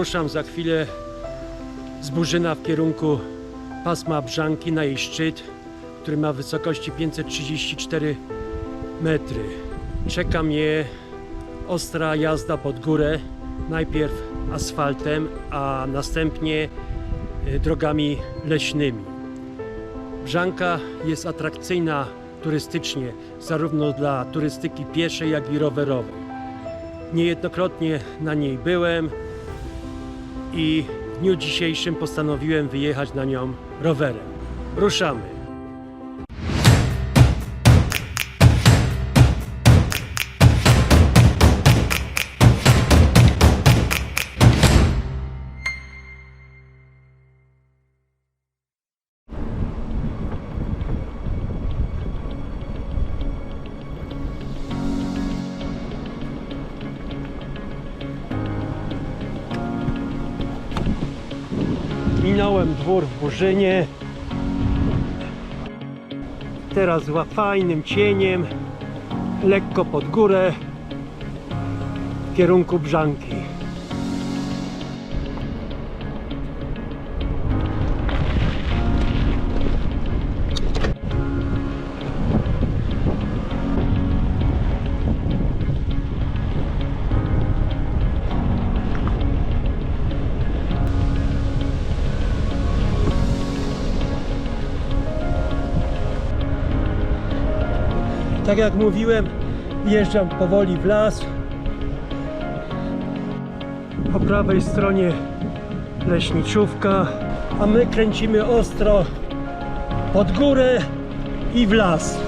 ruszam za chwilę z Burzyna w kierunku pasma Brzanki na jej szczyt, który ma wysokości 534 metry. Czeka mnie ostra jazda pod górę, najpierw asfaltem, a następnie y, drogami leśnymi. Brzanka jest atrakcyjna turystycznie, zarówno dla turystyki pieszej, jak i rowerowej. Niejednokrotnie na niej byłem i w dniu dzisiejszym postanowiłem wyjechać na nią rowerem. Ruszamy. Burzynie. Teraz fajnym cieniem, lekko pod górę, w kierunku Brzanki. Tak jak mówiłem, wjeżdżam powoli w las. Po prawej stronie leśniczówka, a my kręcimy ostro pod górę i w las.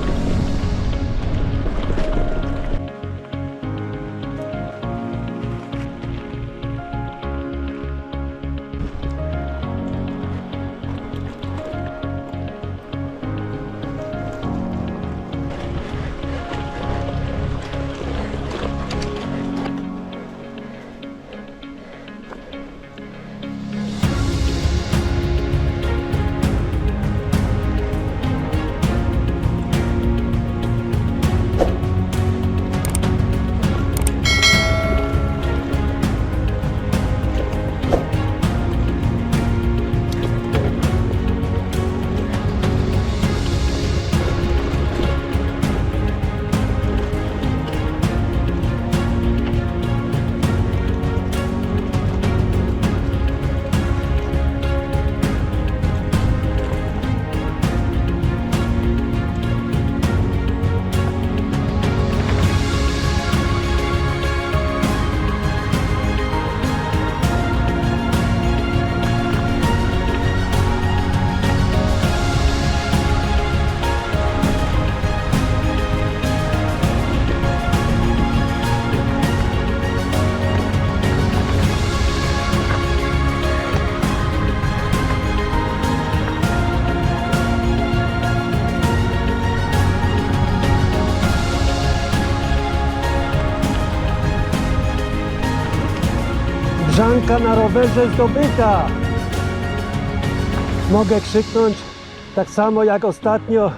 Brzanka na rowerze zdobyta. Mogę krzyknąć tak samo jak ostatnio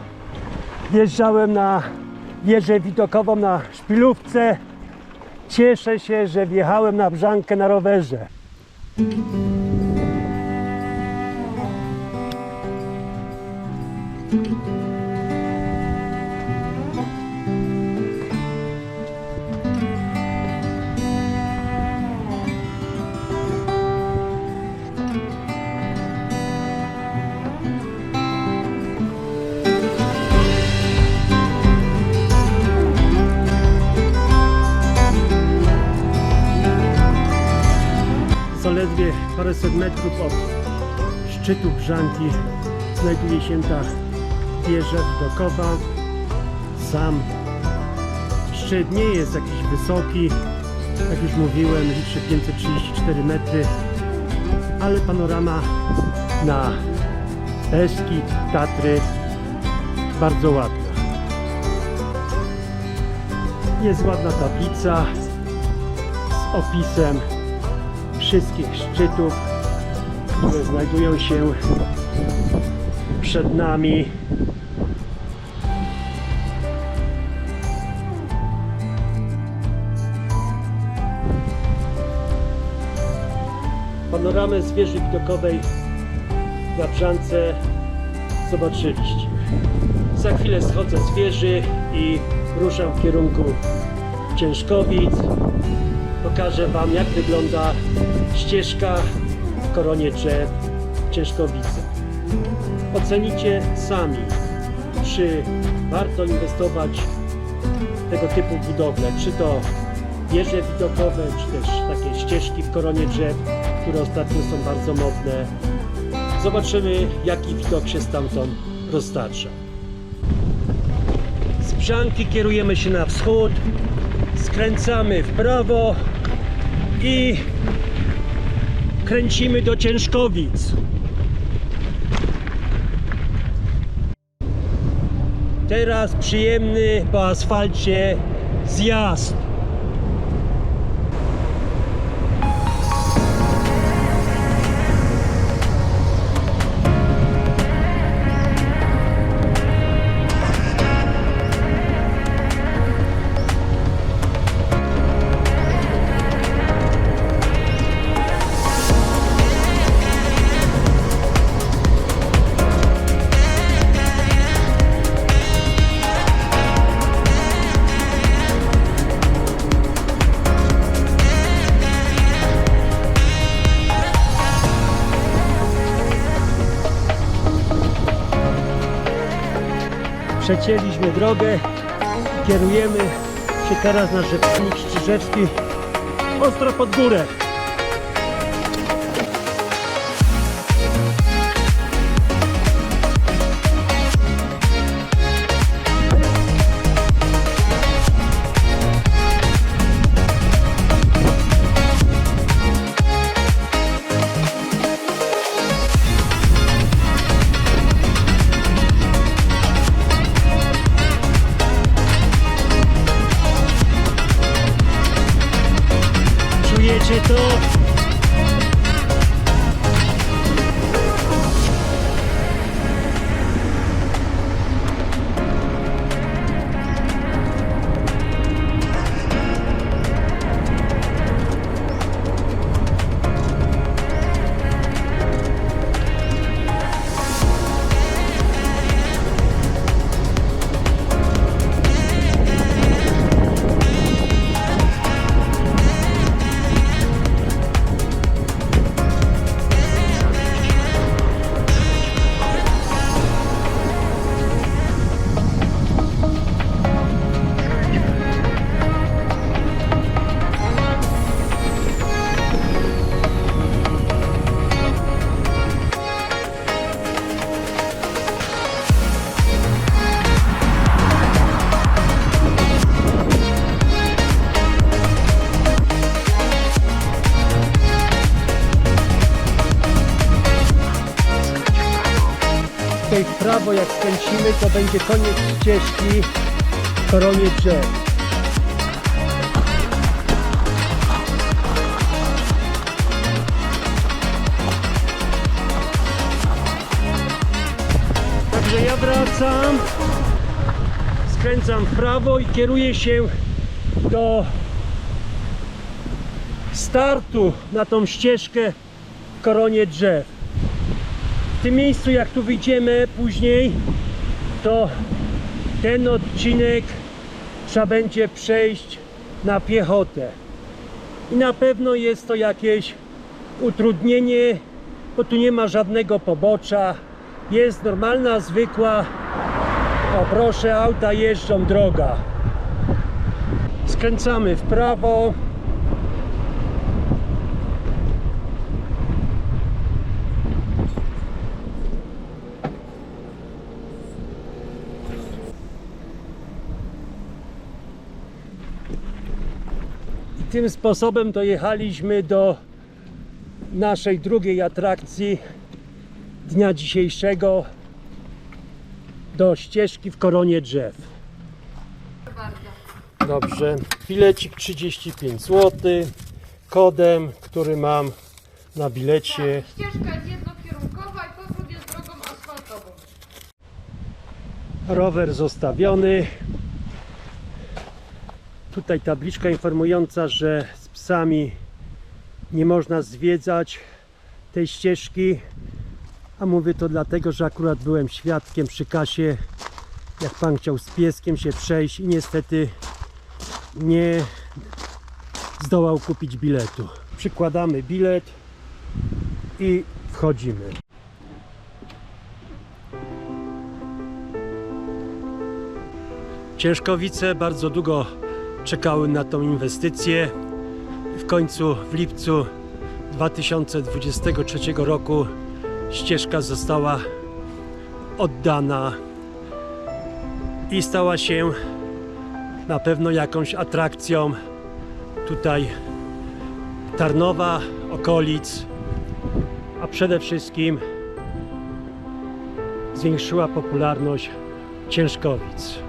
wjeżdżałem na wieżę widokową na szpilówce. Cieszę się, że wjechałem na Brzankę na rowerze. Zaledwie paręset metrów od szczytu Brzanki znajduje się ta wieża widokowa. Sam szczyt nie jest jakiś wysoki, jak już mówiłem, liczy 534 metry, ale panorama na Beskid, Tatry bardzo ładna. Jest ładna tablica z opisem wszystkich szczytów, które znajdują się przed nami. Panoramę z wieży widokowej na Brzance zobaczyliście. Za chwilę schodzę z wieży i ruszam w kierunku Ciężkowic. Pokażę Wam jak wygląda ścieżka koronie drzew w Ciężkowicach. Ocenicie sami, czy warto inwestować w tego typu budowle, czy to wieże widokowe, czy też takie ścieżki w koronie drzew, które ostatnio są bardzo modne. Zobaczymy, jaki widok się stamtąd roztacza. Z Brzanki kierujemy się na wschód, skręcamy w prawo i kręcimy do Ciężkowic. Teraz przyjemny po asfalcie zjazd. Przecięliśmy drogę, kierujemy się teraz na Rzecznik Strzyżewski ostro pod górę. you skręcimy to będzie koniec ścieżki w koronie drzew. Także ja wracam, skręcam w prawo i kieruję się do startu na tą ścieżkę w koronie drzew. Tym miejscu, jak tu wyjdziemy później, to ten odcinek trzeba będzie przejść na piechotę. I na pewno jest to jakieś utrudnienie, bo tu nie ma żadnego pobocza. Jest normalna, zwykła, o proszę, auta jeżdżą droga. Skręcamy w prawo. Tym sposobem dojechaliśmy do naszej drugiej atrakcji dnia dzisiejszego do ścieżki w koronie drzew. Dobrze, bilecik 35 zł, kodem, który mam na bilecie. Ścieżka jest jednokierunkowa i powrót jest drogą asfaltową. rower zostawiony. Tutaj tabliczka informująca, że z psami nie można zwiedzać tej ścieżki. A mówię to dlatego, że akurat byłem świadkiem przy kasie, jak pan chciał z pieskiem się przejść i niestety nie zdołał kupić biletu. Przykładamy bilet i wchodzimy. Ciężkowice bardzo długo czekały na tą inwestycję. W końcu w lipcu 2023 roku ścieżka została oddana i stała się na pewno jakąś atrakcją tutaj Tarnowa, okolic, a przede wszystkim zwiększyła popularność Ciężkowic.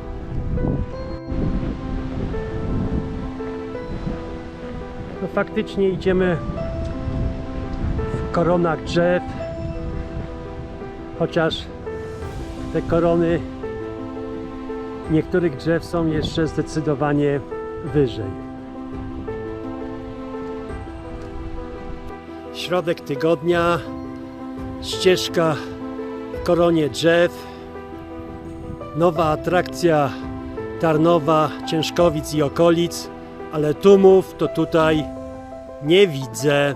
Faktycznie idziemy w koronach drzew, chociaż te korony niektórych drzew są jeszcze zdecydowanie wyżej. Środek tygodnia, ścieżka w koronie drzew, nowa atrakcja Tarnowa, Ciężkowic i okolic, ale tłumów to tutaj nie widzę.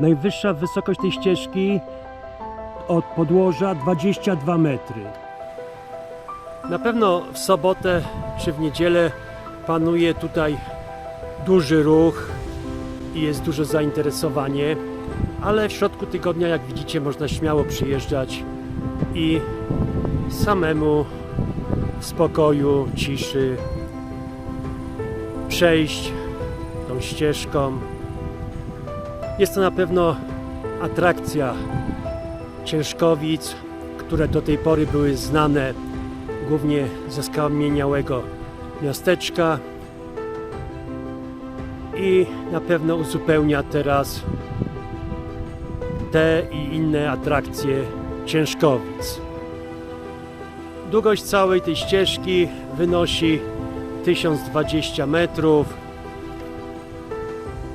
Najwyższa wysokość tej ścieżki od podłoża 22 metry. Na pewno w sobotę czy w niedzielę panuje tutaj duży ruch i jest duże zainteresowanie, ale w środku tygodnia, jak widzicie, można śmiało przyjeżdżać i samemu w spokoju, ciszy przejść tą ścieżką. Jest to na pewno atrakcja Ciężkowic, które do tej pory były znane głównie ze skamieniałego miasteczka i na pewno uzupełnia teraz te i inne atrakcje Ciężkowic. Długość całej tej ścieżki wynosi 1020 metrów.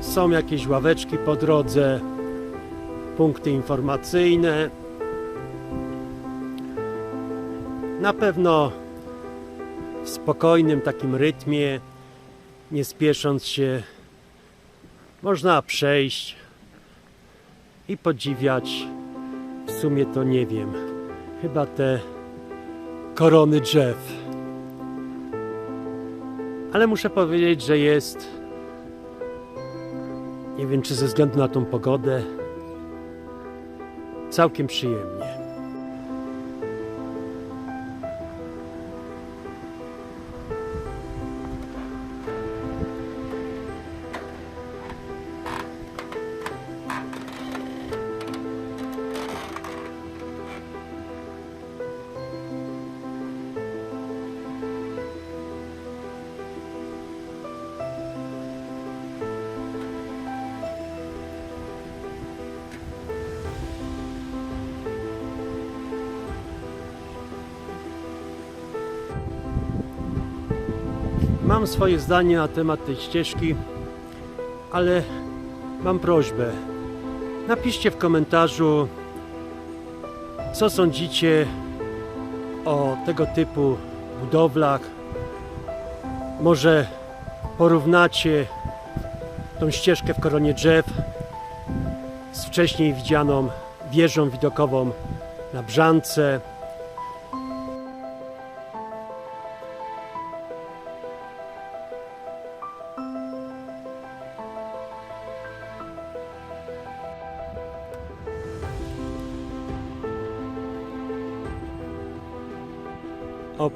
Są jakieś ławeczki po drodze, punkty informacyjne. Na pewno w spokojnym takim rytmie, nie spiesząc się, można przejść i podziwiać. W sumie to nie wiem, chyba te korony drzew. Ale muszę powiedzieć, że jest, nie wiem czy ze względu na tą pogodę, całkiem przyjemnie. Mam swoje zdanie na temat tej ścieżki, ale mam prośbę. Napiszcie w komentarzu, co sądzicie o tego typu budowlach. Może porównacie tą ścieżkę w koronie drzew z wcześniej widzianą wieżą widokową na Brzance.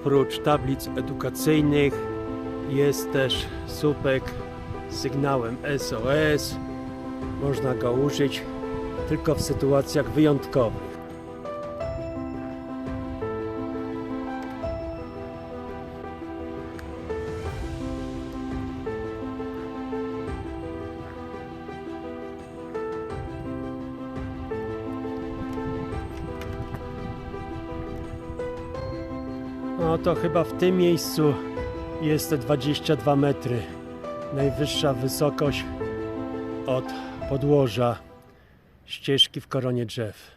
Oprócz tablic edukacyjnych jest też słupek z sygnałem SOS. Można go użyć tylko w sytuacjach wyjątkowych. No to chyba w tym miejscu Jest to 22 metry. Najwyższa wysokość od podłoża ścieżki w koronie drzew.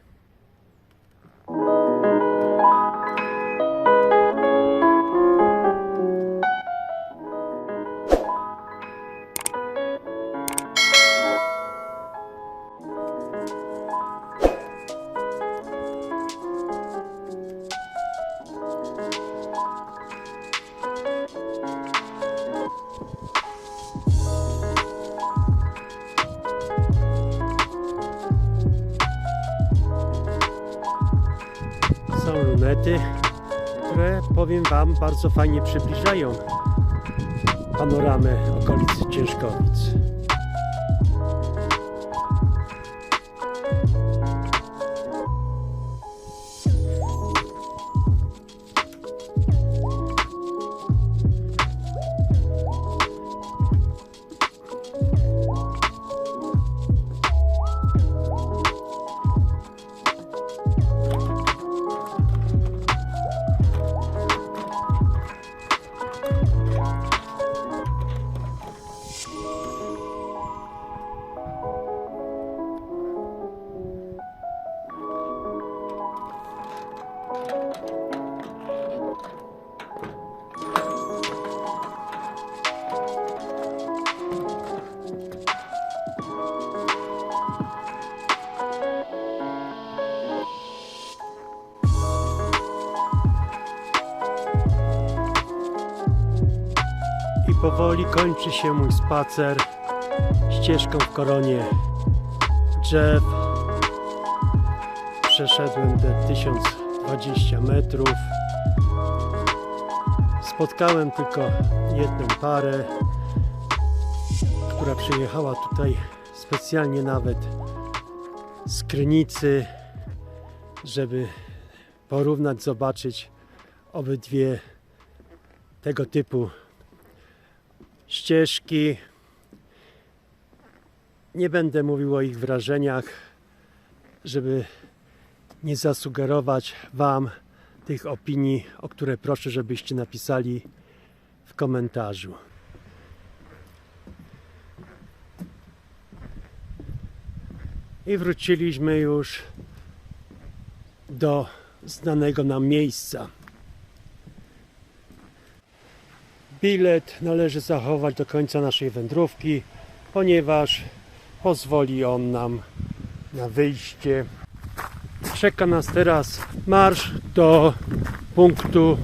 Które powiem Wam bardzo fajnie przybliżają panoramę okolicy Ciężkowic. Powoli kończy się mój spacer ścieżką w koronie drzew. Przeszedłem te 1020 metrów. Spotkałem tylko jedną parę, która przyjechała tutaj specjalnie nawet z Krynicy, żeby porównać, zobaczyć obydwie tego typu ścieżki. Nie będę mówił o ich wrażeniach, żeby nie zasugerować Wam tych opinii, o które proszę, żebyście napisali w komentarzu. I wróciliśmy już do znanego nam miejsca. Bilet należy zachować do końca naszej wędrówki, ponieważ pozwoli on nam na wyjście. Czeka nas teraz marsz do punktu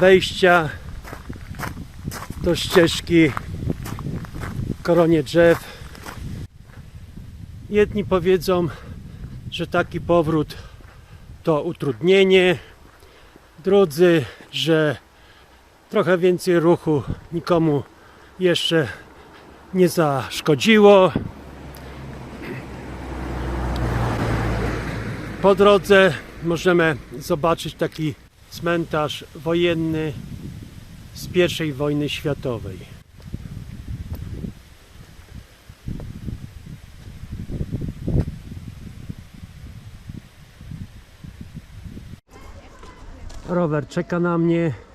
wejścia do ścieżki koronie drzew. Jedni powiedzą, że taki powrót to utrudnienie, drudzy, że trochę więcej ruchu nikomu jeszcze nie zaszkodziło. Po drodze możemy zobaczyć taki cmentarz wojenny z I wojny światowej. Rower czeka na mnie.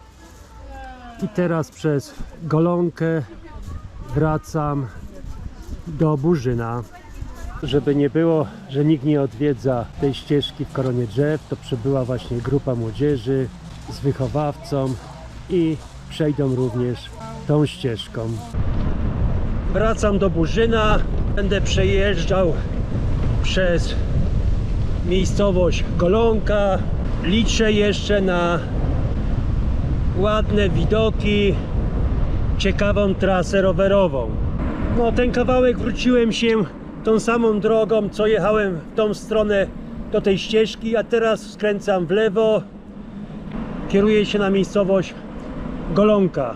I teraz przez golonkę wracam do Burzyna. Żeby nie było, że nikt nie odwiedza tej ścieżki w koronie drzew, to przybyła właśnie grupa młodzieży z wychowawcą i przejdą również tą ścieżką. Wracam do Burzyna. Będę przejeżdżał przez miejscowość Golonka. Liczę jeszcze na ładne widoki, ciekawą trasę rowerową. No ten kawałek wróciłem się tą samą drogą, co jechałem w tą stronę do tej ścieżki, a teraz skręcam w lewo, kieruję się na miejscowość Golonka.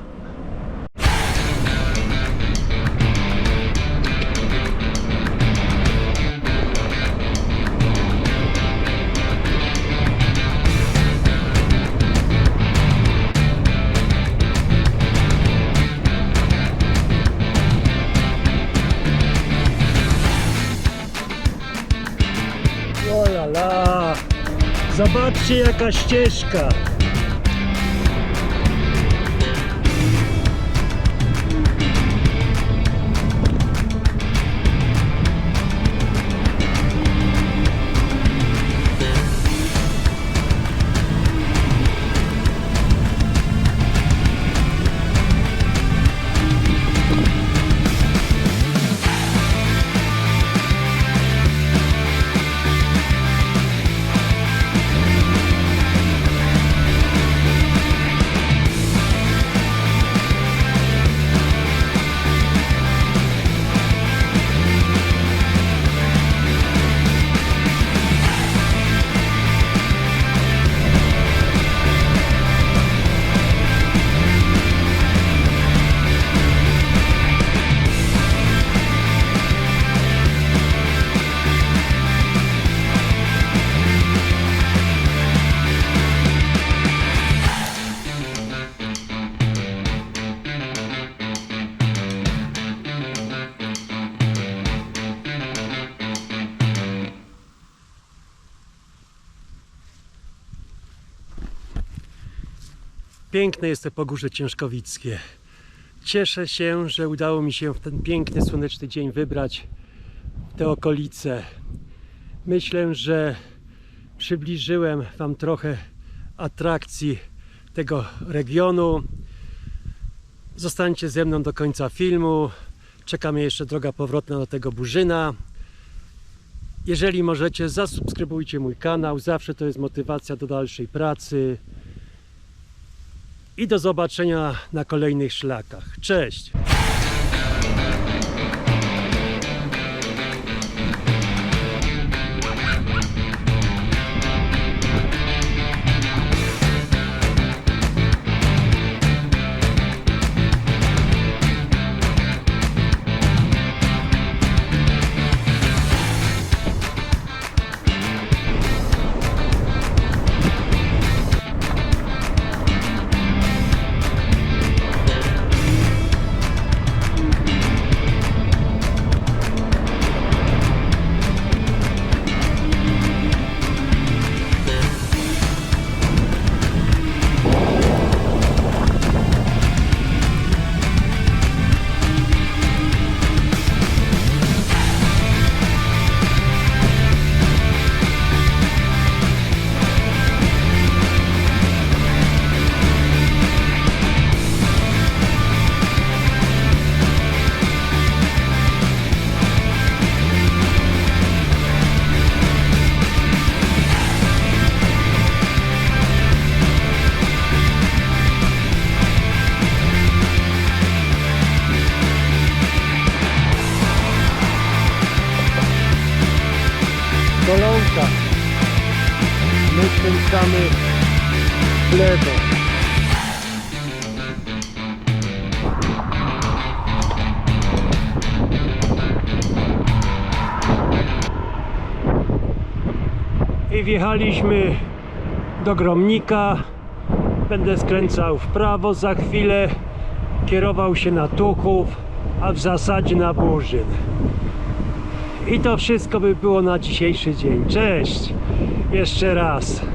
Zobaczcie jaka ścieżka! Piękne jest to Pogórze Ciężkowickie. Cieszę się, że udało mi się w ten piękny, słoneczny dzień wybrać te okolice. Myślę, że przybliżyłem Wam trochę atrakcji tego regionu. Zostańcie ze mną do końca filmu. Czeka mnie jeszcze droga powrotna do tego Burzyna. Jeżeli możecie, zasubskrybujcie mój kanał. Zawsze to jest motywacja do dalszej pracy. I do zobaczenia na kolejnych szlakach. Cześć! Lewo. I wjechaliśmy do Gromnika. Będę skręcał w prawo za chwilę. Kierował się na Tuchów, a w zasadzie na Burzyn. I to wszystko by było na dzisiejszy dzień. Cześć! Jeszcze raz.